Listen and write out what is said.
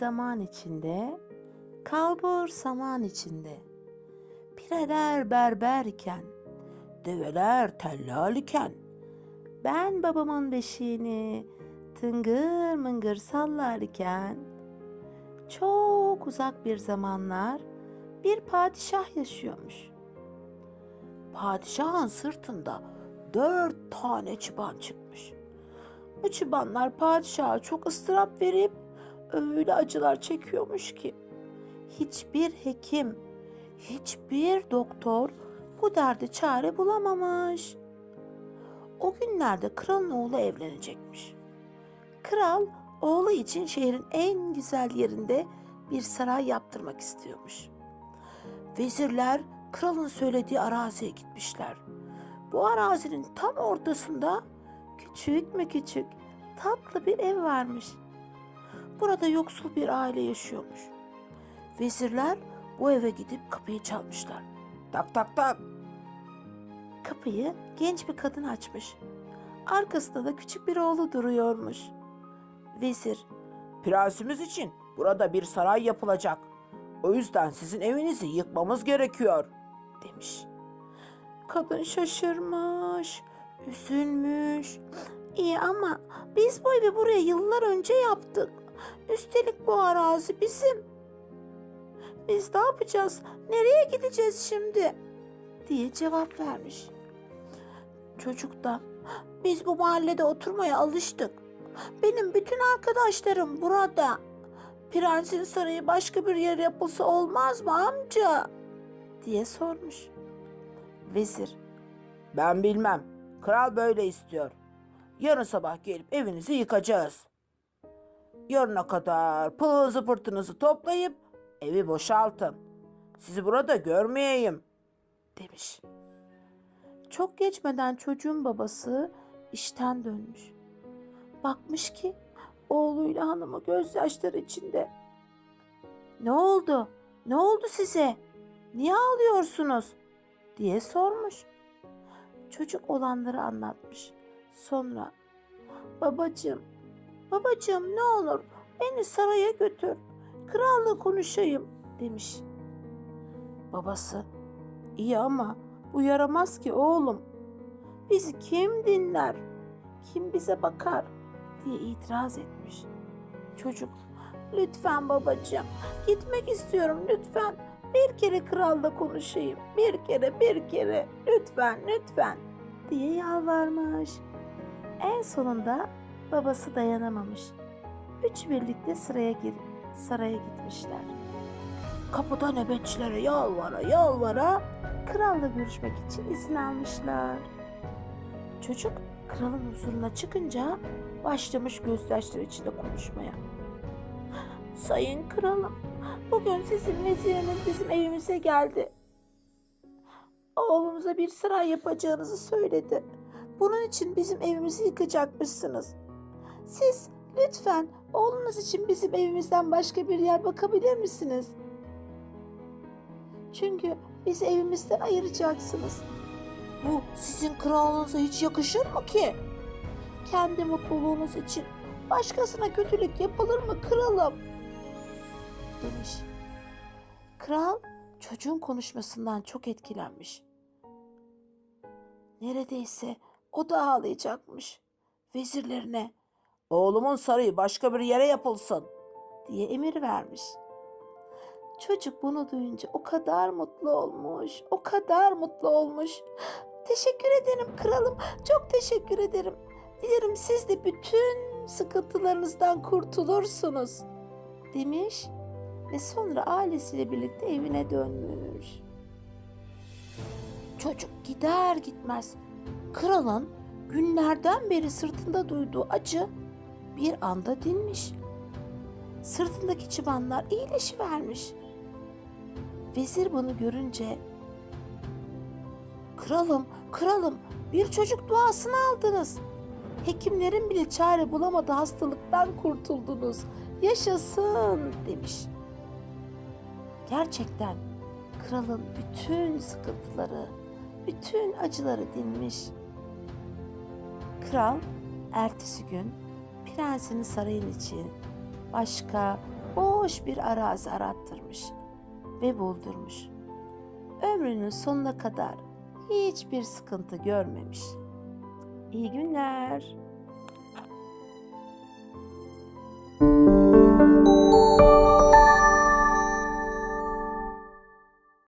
zaman içinde, kalbur saman içinde. Pireler berberken, develer tellal iken, ben babamın beşiğini tıngır mıngır sallarken, çok uzak bir zamanlar bir padişah yaşıyormuş. Padişahın sırtında dört tane çıban çıkmış. Bu çıbanlar padişaha çok ıstırap verip öyle acılar çekiyormuş ki hiçbir hekim, hiçbir doktor bu derde çare bulamamış. O günlerde kralın oğlu evlenecekmiş. Kral oğlu için şehrin en güzel yerinde bir saray yaptırmak istiyormuş. Vezirler kralın söylediği araziye gitmişler. Bu arazinin tam ortasında küçük mü küçük tatlı bir ev varmış. Burada yoksul bir aile yaşıyormuş. Vezirler bu eve gidip kapıyı çalmışlar. Tak tak tak. Kapıyı genç bir kadın açmış. Arkasında da küçük bir oğlu duruyormuş. Vezir, Prensimiz için burada bir saray yapılacak. O yüzden sizin evinizi yıkmamız gerekiyor. demiş. Kadın şaşırmış, üzülmüş. İyi ama biz bu evi buraya yıllar önce yaptık. Üstelik bu arazi bizim. Biz ne yapacağız? Nereye gideceğiz şimdi? diye cevap vermiş. Çocuk da biz bu mahallede oturmaya alıştık. Benim bütün arkadaşlarım burada. Prensin sarayı başka bir yer yapılsa olmaz mı amca? diye sormuş. Vezir, Ben bilmem. Kral böyle istiyor. Yarın sabah gelip evinizi yıkacağız. Yarına kadar pılınızı pırtınızı toplayıp evi boşaltın. Sizi burada görmeyeyim. demiş. Çok geçmeden çocuğun babası işten dönmüş. Bakmış ki oğluyla hanımı gözyaşları içinde. Ne oldu? Ne oldu size? Niye ağlıyorsunuz? diye sormuş. Çocuk olanları anlatmış. Sonra babacığım, babacığım ne olur beni saraya götür. Kralla konuşayım demiş. Babası İyi ama bu yaramaz ki oğlum. Bizi kim dinler? Kim bize bakar? diye itiraz etmiş. Çocuk, lütfen babacığım, gitmek istiyorum lütfen. Bir kere kralla konuşayım. Bir kere, bir kere. Lütfen, lütfen diye yalvarmış. En sonunda babası dayanamamış. Üç birlikte sıraya gir saraya gitmişler. Kapıda nöbetçilere yalvara yalvara kralla görüşmek için izin almışlar. Çocuk kralın huzuruna çıkınca başlamış gözyaşları içinde konuşmaya. Sayın kralım, bugün sizin veziriniz bizim evimize geldi. Oğlumuza bir saray yapacağınızı söyledi. Bunun için bizim evimizi yıkacakmışsınız. Siz lütfen oğlunuz için bizim evimizden başka bir yer bakabilir misiniz? Çünkü bizi evimizden ayıracaksınız. Bu sizin krallığınıza hiç yakışır mı ki? Kendi mutluluğunuz için başkasına kötülük yapılır mı kralım? Demiş. Kral çocuğun konuşmasından çok etkilenmiş. Neredeyse o da ağlayacakmış. Vezirlerine Oğlumun sarayı başka bir yere yapılsın. diye emir vermiş. Çocuk bunu duyunca o kadar mutlu olmuş, o kadar mutlu olmuş. Teşekkür ederim kralım, çok teşekkür ederim. Dilerim siz de bütün sıkıntılarınızdan kurtulursunuz demiş ve sonra ailesiyle birlikte evine dönmüş. Çocuk gider gitmez kralın günlerden beri sırtında duyduğu acı bir anda dinmiş. Sırtındaki çıbanlar iyileşivermiş. Vezir bunu görünce Kralım, kralım bir çocuk duasını aldınız. Hekimlerin bile çare bulamadığı hastalıktan kurtuldunuz. Yaşasın demiş. Gerçekten kralın bütün sıkıntıları, bütün acıları dinmiş. Kral ertesi gün prensini sarayın içi başka boş bir arazi arattırmış ve buldurmuş. Ömrünün sonuna kadar hiçbir sıkıntı görmemiş. İyi günler.